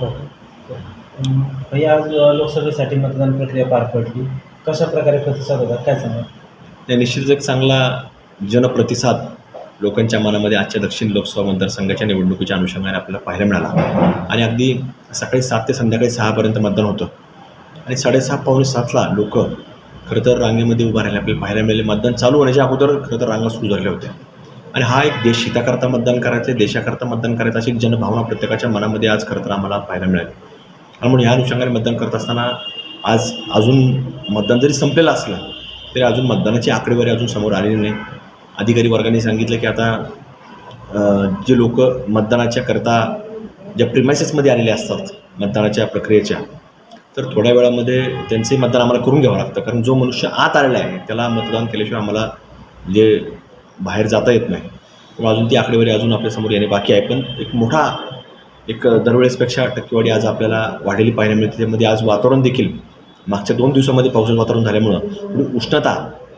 हो. अं, आज लोकसभेसाठी मतदान प्रक्रिया पार पडली. कशा प्रकारे प्रतिसाद होता? काय सांगा त्या निश्चितच एक चांगला जनप्रतिसाद लोकांच्या मनामध्ये आजच्या दक्षिण लोकसभा मतदारसंघाच्या निवडणुकीच्या अनुषंगाने आपल्याला पाहायला मिळाला. आणि अगदी सकाळी सात ते संध्याकाळी सहापर्यंत मतदान होतं. आणि साडेसहा पावणे सातला लोक खरं तर रांगेमध्ये उभा राहिले आपल्याला पाहायला मिळाले. मतदान चालू होण्याच्या अगोदर खरं तर रांगा सुरू झाल्या होत्या. आणि हा एक देश हिताकरता मतदान करायचं देशाकरता मतदान करायचं अशी एक जनभावना प्रत्येकाच्या मनामध्ये आज खरं तर आम्हाला पाहायला मिळाली. आणि म्हणून या अनुषंगाने मतदान करत असताना आज अजून मतदान जरी संपलेलं असलं तरी अजून मतदानाची आकडेवारी अजून समोर आलेली नाही. अधिकारी वर्गाने सांगितलं की आता जे लोक मतदानाच्या करता ज्या प्रिमायसेसमध्ये आलेले असतात मतदानाच्या प्रक्रियेच्या तर थोड्या वेळामध्ये त्यांचंही मतदान आम्हाला करून घ्यावं लागतं. कारण जो मनुष्य आत आलेला आहे त्याला मतदान केल्याशिवाय आम्हाला जे बाहेर जाता येत नाही. त्यामुळे अजून ती आकडेवारी अजून आपल्यासमोर येणे बाकी आहे. पण एक मोठा एक दरवेळेसपेक्षा टक्केवारी आज आपल्याला वाढलेली पाहायला मिळते. त्यामध्ये आज वातावरण देखील मागच्या दोन दिवसामध्ये पावसाचं वातावरण झाल्यामुळं थोडी उष्णता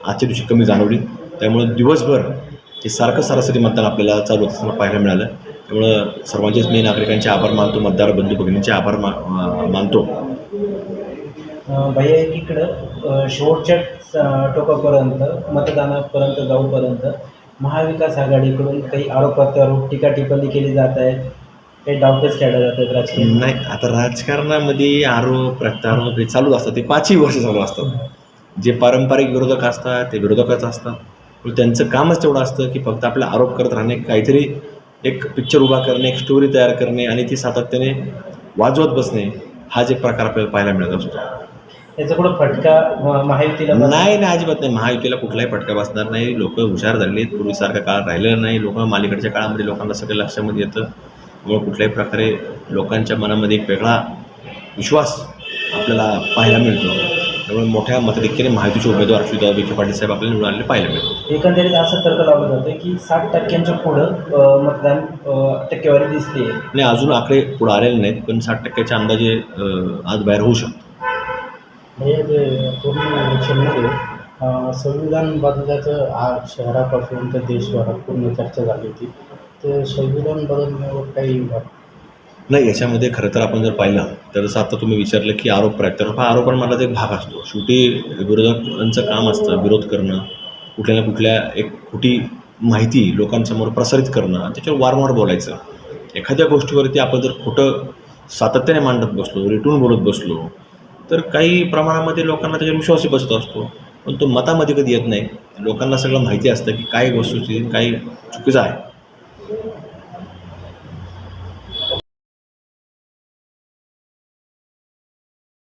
आजच्या दिवशी कमी जाणवली. त्यामुळं दिवसभर हे सारखं सरासरी मतदान आपल्याला चालू असताना पाहायला मिळालं. त्यामुळं सर्वांचेच मी नागरिकांचे आभार मानतो मतदार बंधू भगिनींचे आभार मा मानतो. भैया एकीकडं इकडं शेवटच्या टोकापर्यंत मतदानापर्यंत जाऊपर्यंत महाविकास आघाडीकडून काही आरोप प्रत्यारोप टीका टिप्पणी केली जात आहेत. काही डावपेच खेळल्या जात आहेत राजकीय. नाही आता राजकारणामध्ये आरोप प्रत्यारोप हे चालूच असतात. ते पाचही वर्ष चालू असतात. जे पारंपरिक विरोधक असतात ते विरोधकच असतात. त्यांचं कामच तेवढं असतं की फक्त आपला आरोप करत राहणे काहीतरी एक पिक्चर उभा करणे एक स्टोरी तयार करणे आणि ती सातत्याने वाजवत बसणे हा जे प्रकार आपल्याला पाहायला मिळत असतो. याचा कुठं फटका महायुतीला? नाही नाही अजिबात नाही. महायुतीला कुठलाही फटका बसणार नाही. लोक हुशार झालेली आहेत. पूर्वीसारखा काळ राहिलेला नाही. लोक मालिकडच्या काळामध्ये लोकांना सगळं लक्षामध्ये येतं. त्यामुळे कुठल्याही प्रकारे लोकांच्या मनामध्ये एक वेगळा विश्वास आपल्याला पाहायला मिळतो. त्यामुळे मोठ्या मतधिक्याने महायुतीचे उमेदवार सुद्धा विखे पाटील साहेब आपल्याला निवडून आलेले पाहायला मिळतो. एकंदरीत असं तर्क लावलं जातं की साठ टक्क्यांच्या पुढं मतदान टक्केवारी दिसते आणि अजून आकडे पुढे आलेले नाहीत पण साठ टक्क्याच्या अंदाजे आज बाहेर होऊ शकतो. हे जे पूर्ण इलेक्शनमध्ये संविधान बदलाचं आज शहरापासून तर देशभरात पूर्ण चर्चा झाली होती. ते संविधान बदलण्यावर काही नाही याच्यामध्ये खरं तर आपण जर पाहिलं तर जसं आता तुम्ही विचारलं की आरोप प्रत्यारोप हा आरोपांमधलाच एक भाग असतो. शेवटी विरोधकांचं काम असतं विरोध करणं कुठल्या ना कुठल्या एक खोटी माहिती लोकांसमोर प्रसारित करणं त्याच्यावर वारंवार बोलायचं. एखाद्या गोष्टीवरती आपण जर खोटं सातत्याने मांडत बसलो रेटून बोलत बसलो तर काही प्रमाणामध्ये लोकांना त्याच्यावर विश्वासही बसत असतो. पण तो मतामध्ये कधी येत नाही. लोकांना सगळं माहिती असतं की काय वस्तुस्थिती काय चुकीचं आहे.